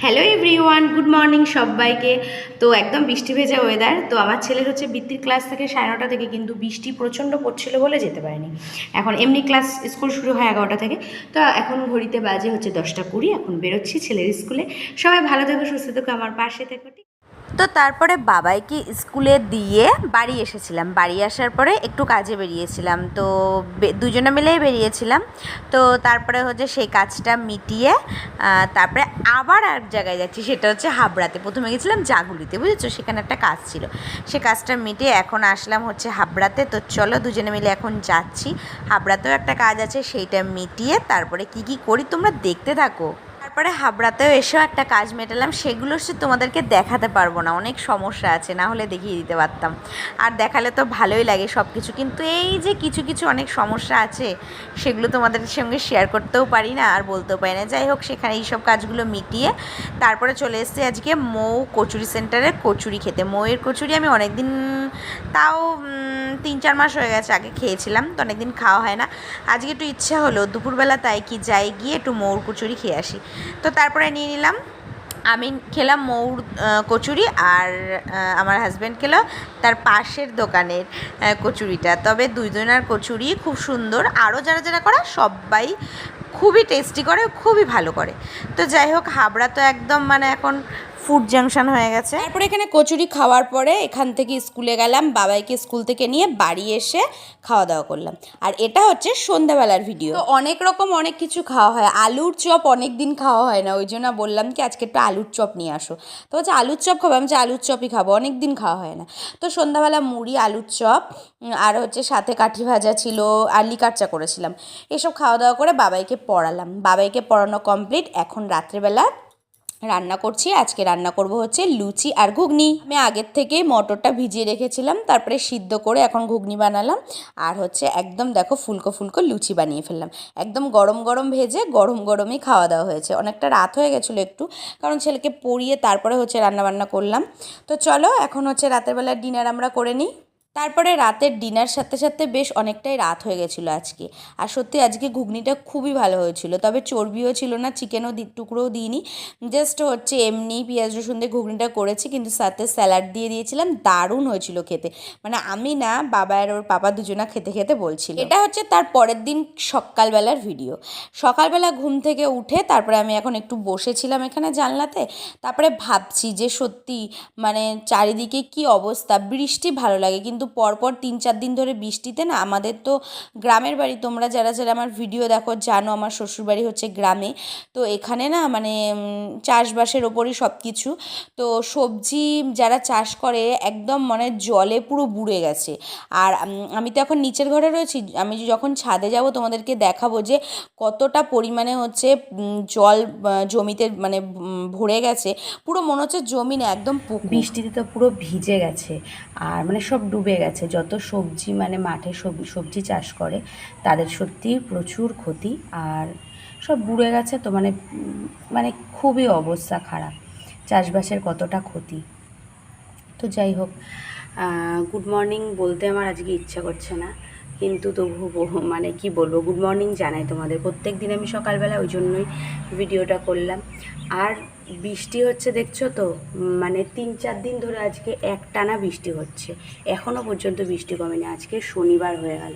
Hello everyone good morning সবাইকে। তো একদম বৃষ্টি ভেজা ওয়েদার তো আমার ছেলের হচ্ছে বৃত্তির ক্লাস থেকে সাড়ে নটা থেকে কিন্তু বৃষ্টি প্রচণ্ড পড়ছিল বলে যেতে পারেনি। এখন এমনি ক্লাস স্কুল শুরু হয় এগারোটা থেকে, তো এখন ঘড়িতে বাজে হচ্ছে দশটা কুড়ি, এখন বেরোচ্ছি ছেলের স্কুলে সবাই ভালো থেকো, সুস্থ থেকো, আমার পাশে থেকো। তো তারপরে বাবাইকে স্কুলে দিয়ে বাড়ি এসেছিলাম। বাড়ি আসার পরে একটু কাজে বেরিয়েছিলাম। তো দুজনে মিলেই বেরিয়েছিলাম। তো তারপরে হচ্ছে সেই কাজটা মিটিয়ে তারপরে আবার এক জায়গায় যাচ্ছি। সেটা হচ্ছে হাবড়াতে। প্রথমে গেছিলাম জাগুলিতে, বুঝেছ? সেখানে একটা কাজ ছিল। সে কাজটা মিটিয়ে এখন আসলাম হচ্ছে হাবড়াতে। তো চলো দুজনে মিলে এখন যাচ্ছি। হাবড়াতেও একটা কাজ আছে, সেইটা মিটিয়ে তারপরে কি কি করি তোমরা দেখতে থাকো। তারপরে হাবড়াতেও এসেও একটা কাজ মেটালাম, সেগুলো সে তোমাদেরকে দেখাতে পারব না, অনেক সমস্যা আছে, না হলে দেখিয়ে দিতে পারতাম। আর দেখালে তো ভালোই লাগে সব কিছু কিন্তু এই যে কিছু কিছু অনেক সমস্যা আছে, সেগুলো তোমাদের সঙ্গে শেয়ার করতেও পারি না আর বলতেও পারি না। যাই হোক, সেখানে এইসব কাজগুলো মিটিয়ে তারপরে চলে এসেছি আজকে মৌ কচুরি সেন্টারে কচুরি খেতে। মৌয়ের কচুরি আমি অনেক দিন তাও তিন, চার মাস হয়ে গেছে আগে খেয়েছিলাম, তো অনেক দিন খাওয়া হয় না। আজকে একটু ইচ্ছা হলো, দুপুরবেলা তাই কি যাই গিয়ে একটু মৌর কচুরি খেয়ে আসি। তো তারপরে নিয়ে নিলাম। আমি খেলাম মৌর কচুরি আর আমার হাজব্যান্ড খেলো তার পাশের দোকানের কচুরিটা। তবে দুইজনের কচুরি খুব সুন্দর। আরও যারা যারা করা সবাই খুবই টেস্টি করে, খুবই ভালো করে। তো যাই হোক, হাবড়া তো একদম মানে এখন ফুড জাংশন হয়ে গেছে। তারপরে এখানে কচুরি খাওয়ার পরে এখান থেকে স্কুলে গেলাম বাবাইকে স্কুল থেকে নিয়ে বাড়ি এসে খাওয়া দাওয়া করলাম। আর এটা হচ্ছে সন্ধ্যাবেলার ভিডিও তো অনেক রকম অনেক কিছু খাওয়া হয়। আলুর চপ অনেক দিন খাওয়া হয় না ওই জন্য বললাম কি আজকে একটু আলুর চপ নিয়ে আসো। তো হচ্ছে আলুর চপ খাব? আমি যে আলুর চপই খাব। অনেক দিন খাওয়া হয় না। তো সন্ধ্যাবেলা মুড়ি আলুর চপ আর হচ্ছে সাথে কাঠি ভাজা ছিল আর লিকারচা করেছিলাম। এসব খাওয়া দাওয়া করে বাবাইকে পড়ালাম। বাবাইকে পড়ানো কমপ্লিট এখন রাত্রেবেলা রান্না করছি। আজকে রান্না করব হচ্ছে লুচি আর ঘুগনি। আমি আগের থেকে মটরটা ভিজিয়ে রেখেছিলাম, তারপরে সিদ্ধ করে এখন ঘুগনি বানালাম। আর হচ্ছে একদম দেখো ফুলকো ফুলকো লুচি বানিয়ে ফেললাম। একদম গরম গরম ভেজে গরম গরমই খাওয়া দাওয়া হয়েছে। অনেকটা রাত হয়ে গেছিল একটু, কারণ ছেলেকে পরিয়ে তারপরে হচ্ছে রান্না বান্না করলাম। তো চলো এখন হচ্ছে রাতের বেলার ডিনার আমরা করে নিই। তারপরে রাতের ডিনার সাথে সাথে বেশ অনেকটাই রাত হয়ে গেছিল আজকে। আর সত্যি আজকে ঘুগনিটা খুবই ভালো হয়েছিল। তবে চর্বিও ছিল না চিকেনও টুকরোও দিইনি। জাস্ট হচ্ছে এমনি পেঁয়াজ রসুন দিয়ে ঘুগনিটা করেছি, কিন্তু সাথে স্যালাড দিয়ে দিয়েছিলাম। দারুণ হয়েছিল খেতে। মানে আমি না, বাবা আর ওর পাপা দুজনা খেতে খেতে বলছিল। এটা হচ্ছে তার পরের দিন সকালবেলার ভিডিও সকালবেলা ঘুম থেকে উঠে তারপরে আমি এখন একটু বসেছিলাম এখানে জানলাতে। তারপরে ভাবছি যে সত্যি মানে চারিদিকে কি অবস্থা? বৃষ্টি ভালো লাগে, কিন্তু পরপর তিন চার দিন ধরে বৃষ্টিতে না, আমাদের তো গ্রামের বাড়ি, তোমরা যারা যারা আমার ভিডিও দেখো, জানো আমার শ্বশুরবাড়ি হচ্ছে গ্রামে। তো এখানে না মানে চাষবাসের ওপরই সব কিছু তো সবজি যারা চাষ করে, একদম মানে জলে পুরো বুড়ে গেছে। আর আমি তো এখন নিচের ঘরে রয়েছি, আমি যখন ছাদে যাব, তোমাদেরকে দেখাবো যে কতটা পরিমাণে হচ্ছে জল জমিতে মানে ভরে গেছে। পুরো মনে হচ্ছে জমি না, একদম বৃষ্টিতে তো পুরো ভিজে গেছে। আর মানে সব ডুবে গেছে। যত সবজি মানে মাঠে সব- সবজি চাষ করে, তাদের সত্যি প্রচুর ক্ষতি। আর সব বুড়ে গেছে তো মানে মানে খুবই অবস্থা খারাপ। চাষবাসের কতটা ক্ষতি। তো যাই হোক গুড মর্নিং বলতে আমার আজকে ইচ্ছা করছে না। কিন্তু তবু মানে কি বলব গুড মর্নিং জানাই তোমাদের। প্রত্যেক দিন আমি সকালবেলা ওই জন্যই ভিডিওটা করলাম। আর বৃষ্টি হচ্ছে, দেখছ তো? মানে তিন চার দিন ধরে আজকে একটানা বৃষ্টি হচ্ছে। এখনও পর্যন্ত বৃষ্টি কমেনি। আজকে শনিবার হয়ে গেল।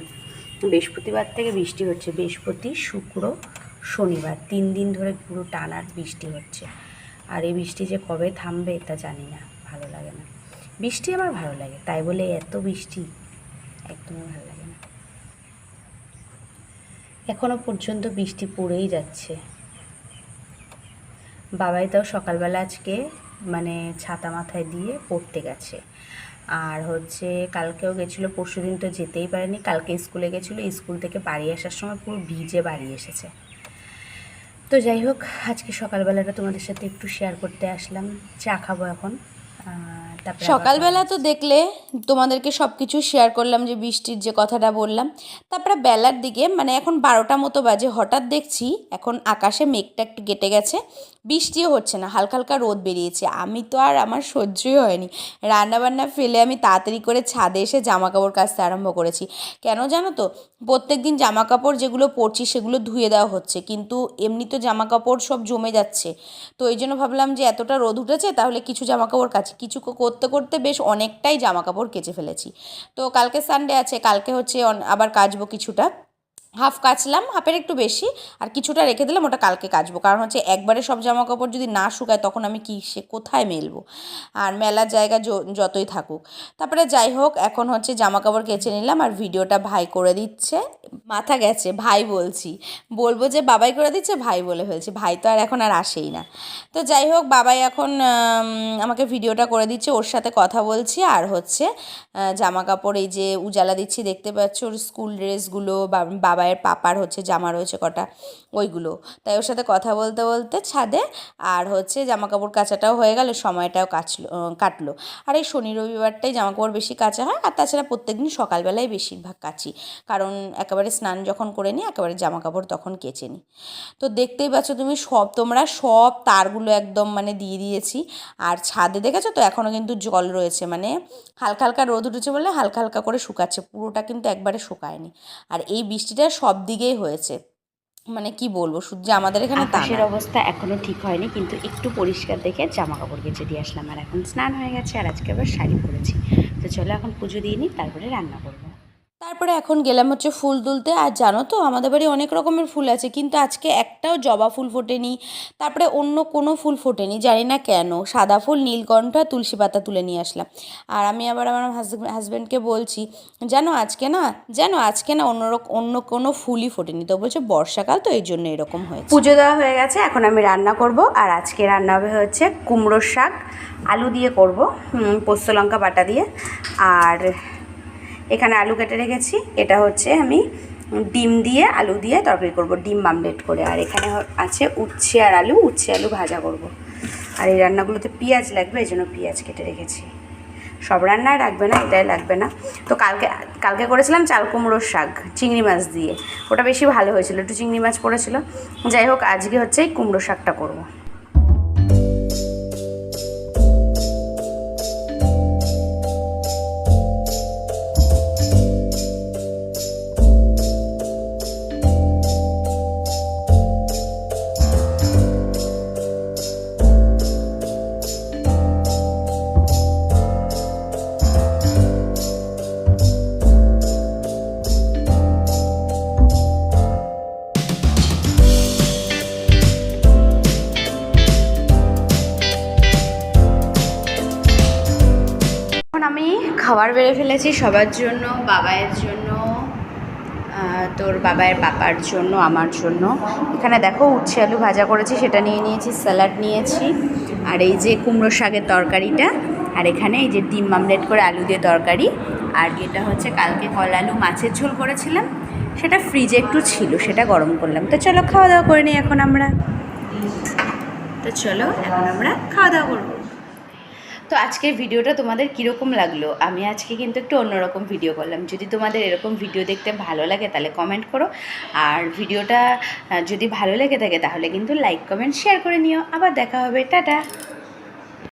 বৃহস্পতিবার থেকে বৃষ্টি হচ্ছে। বৃহস্পতি, শুক্র, শনিবার। তিন দিন ধরে পুরো টানার বৃষ্টি হচ্ছে। আর এই বৃষ্টি যে কবে থামবে তা জানি না। ভালো লাগে না। বৃষ্টি আমার ভালো লাগে। তাই বলে এত বৃষ্টি একদমই ভালো লাগে না। এখনও পর্যন্ত বৃষ্টি পড়েই যাচ্ছে। বাবাই তাও সকালবেলা আজকে মানে ছাতা মাথায় দিয়ে পড়তে গেছে। আর হচ্ছে কালকেও গেছিল পরশু দিন তো যেতেই পারেনি, কালকে স্কুলে গেছিল, স্কুল থেকে বাড়ি আসার সময় পুরো ভিজে বাড়ি এসেছে। তো যাই হোক, আজকে সকালবেলাটা তোমাদের সাথে একটু শেয়ার করতে আসলাম, চা খাব এখন। সকালবেলা তো দেখলে তোমাদেরকে সব কিছু শেয়ার করলাম যে বৃষ্টির যে কথাটা বললাম। তারপরে বেলার দিকে মানে এখন বারোটা মতো বাজে হঠাৎ দেখছি এখন আকাশে মেঘটা একটু কেটে গেছে। বৃষ্টিও হচ্ছে না হালকা হালকা রোদ বেরিয়েছে। আমি তো আর আমার সহ্যই হয়নি। রান্নাবান্না ফেলে আমি তাড়াতাড়ি করে ছাদে এসে জামা কাপড় কাচতে আরম্ভ করেছি। কেন জানো তো প্রত্যেক দিন জামা কাপড় যেগুলো পরছি সেগুলো ধুয়ে দেওয়া হচ্ছে কিন্তু এমনি তো জামা কাপড় সব জমে যাচ্ছে। তো এই জন্য ভাবলাম যে এতটা রোদ উঠেছে তাহলে কিছু জামা কাপড় কাচি। কিছু করতে করতে বেশ অনেকটাই জামা কাপড় কেচে ফেলেছি। তো কালকে সানডে আছে, কালকে হচ্ছে আবার কাচবো কিছুটা। হাফ কাচলাম, হাফের একটু বেশি, আর কিছুটা রেখে দিলাম, ওটা কালকে কাচবো। কারণ হচ্ছে একবারে সব জামা কাপড় যদি না শুকায়, তখন আমি কী সে কোথায় মেলবো? আর মেলার জায়গা যতই থাকুক। তারপরে যাই হোক, এখন হচ্ছে জামা কাপড় কেচে নিলাম, আর ভিডিওটা ভাই করে দিচ্ছে। মাথা গেছে, ভাই বলছি। বলব যে বাবাই করে দিচ্ছে, ভাই বলে ফেলছি। ভাই তো আর এখন আর আসেই না। তো যাই হোক, বাবাই এখন আমাকে ভিডিওটা করে দিচ্ছে, ওর সাথে কথা বলছি। আর হচ্ছে জামা কাপড় এই যে উজালা দিচ্ছি, দেখতে পাচ্ছ ওর স্কুল ড্রেসগুলো বাবাইয়ের পাপার হচ্ছে জামা রয়েছে কটা, ওইগুলো। তাই ওর সাথে কথা বলতে বলতে ছাদে আর হচ্ছে জামা কাপড় কাচাটাও হয়ে গেল, সময়টাও কাচলো কাটলো। আর এই শনি রবিবারটাই জামা কাপড় বেশি কাচা হয়, আর তাছাড়া প্রত্যেকদিন সকালবেলায় বেশিরভাগ কাচি। কারণ একেবারে স্নান যখন করে নিই একেবারে জামা কাপড় তখন কেচে নিই তো দেখতেই পাচ্ছ তুমি সব, তোমরা সব তারগুলো একদম মানে দিয়ে দিয়েছি। আর ছাদে দেখেছ তো এখনও কিন্তু জল রয়েছে মানে হালকা হালকা রোদ উঠেছে বলে হালকা হালকা করে শুকাচ্ছে, পুরোটা কিন্তু একবারে শুকায়নি। আর এই বৃষ্টিটা সব দিকেই হয়েছে। মানে কি বলব শুধু যে আমাদের এখানে তাসের আকাশের অবস্থা এখনও ঠিক হয়নি কিন্তু একটু পরিষ্কার দেখে জামা কাপড় গেছে দিয়ে আসলাম। আর এখন স্নান হয়ে গেছে আর আজকে আবার শাড়ি পরেছি। তো চলো এখন পুজো দিয়ে নিই তারপরে রান্না করব। তারপরে এখন গেলাম হচ্ছে ফুল তুলতে। আর জানো তো, আমাদের বাড়ি অনেক রকমের ফুল আছে, কিন্তু আজকে একটাও জবা ফুল ফোটেনি, তারপরে অন্য কোনো ফুল ফোটেনি, জানি না কেন। সাদা ফুল, নীলকণ্ঠ আর তুলসী পাতা তুলে নিয়ে আসলাম। আর আমি আবার আমার হাজব্যান্ডকে বলছি, জানো আজকে না যেন আজকে না অন্য রক- অন্য কোনো ফুলই ফোটেনি তো বলছে বর্ষাকাল, তো এই জন্য এরকম হয়েছে। পুজো দেওয়া হয়ে গেছে, এখন আমি রান্না করব, আর আজকে রান্না হবে হচ্ছে কুমড়োর শাক, আলু দিয়ে করব পোস্ত, লঙ্কা, বাটা দিয়ে, আর এখানে আলু কেটে রেখেছি। এটা হচ্ছে আমি ডিম দিয়ে, আলু দিয়ে তরকারি করব, ডিম মামলেট করে। আর এখানে আছে উচ্ছে আর আলু, উচ্ছে আলু ভাজা করব। আর এই রান্নাগুলোতে পেঁয়াজ লাগবে, এই জন্য পেঁয়াজ কেটে রেখেছি। সব রান্নায় লাগবে না, এটাই লাগবে না। তো কালকে কালকে করেছিলাম চাল কুমড়োর শাক, চিংড়ি মাছ দিয়ে। ওটা বেশি ভালো হয়েছিল, একটু চিংড়ি মাছ পড়েছিল। যাই হোক, আজকে হচ্ছে এই কুমড়ো শাকটা করব। আমি খাবার বেড়ে ফেলেছি সবার জন্য, বাবায়ের জন্য তোর বাবায়ের বাবার জন্য, আমার জন্য। এখানে দেখো উচ্ছে আলু ভাজা করেছি, সেটা নিয়ে নিয়েছি, স্যালাড নিয়েছি, আর এই যে কুমড়ো শাকের তরকারিটা, আর এখানে এই যে ডিম মামলেট করে আলু দিয়ে তরকারি, আর এটা হচ্ছে কালকে কল আলু মাছের ঝোল করেছিলাম, সেটা ফ্রিজে একটু ছিল, সেটা গরম করলাম। তো চলো খাওয়া দাওয়া করে নিই এখন আমরা। তো চলো, এখন আমরা খাওয়া দাওয়া করব। তো আজকের ভিডিওটা তোমাদের কীরকম লাগল? আমি আজকে কিন্তু একটু অন্যরকম ভিডিও করলাম। যদি তোমাদের এরকম ভিডিও দেখতে ভালো লাগে তাহলে কমেন্ট করো। আর ভিডিওটা যদি ভালো লেগে থাকে তাহলে কিন্তু লাইক কমেন্ট শেয়ার করে নিও। আবার দেখা হবে। টাটা!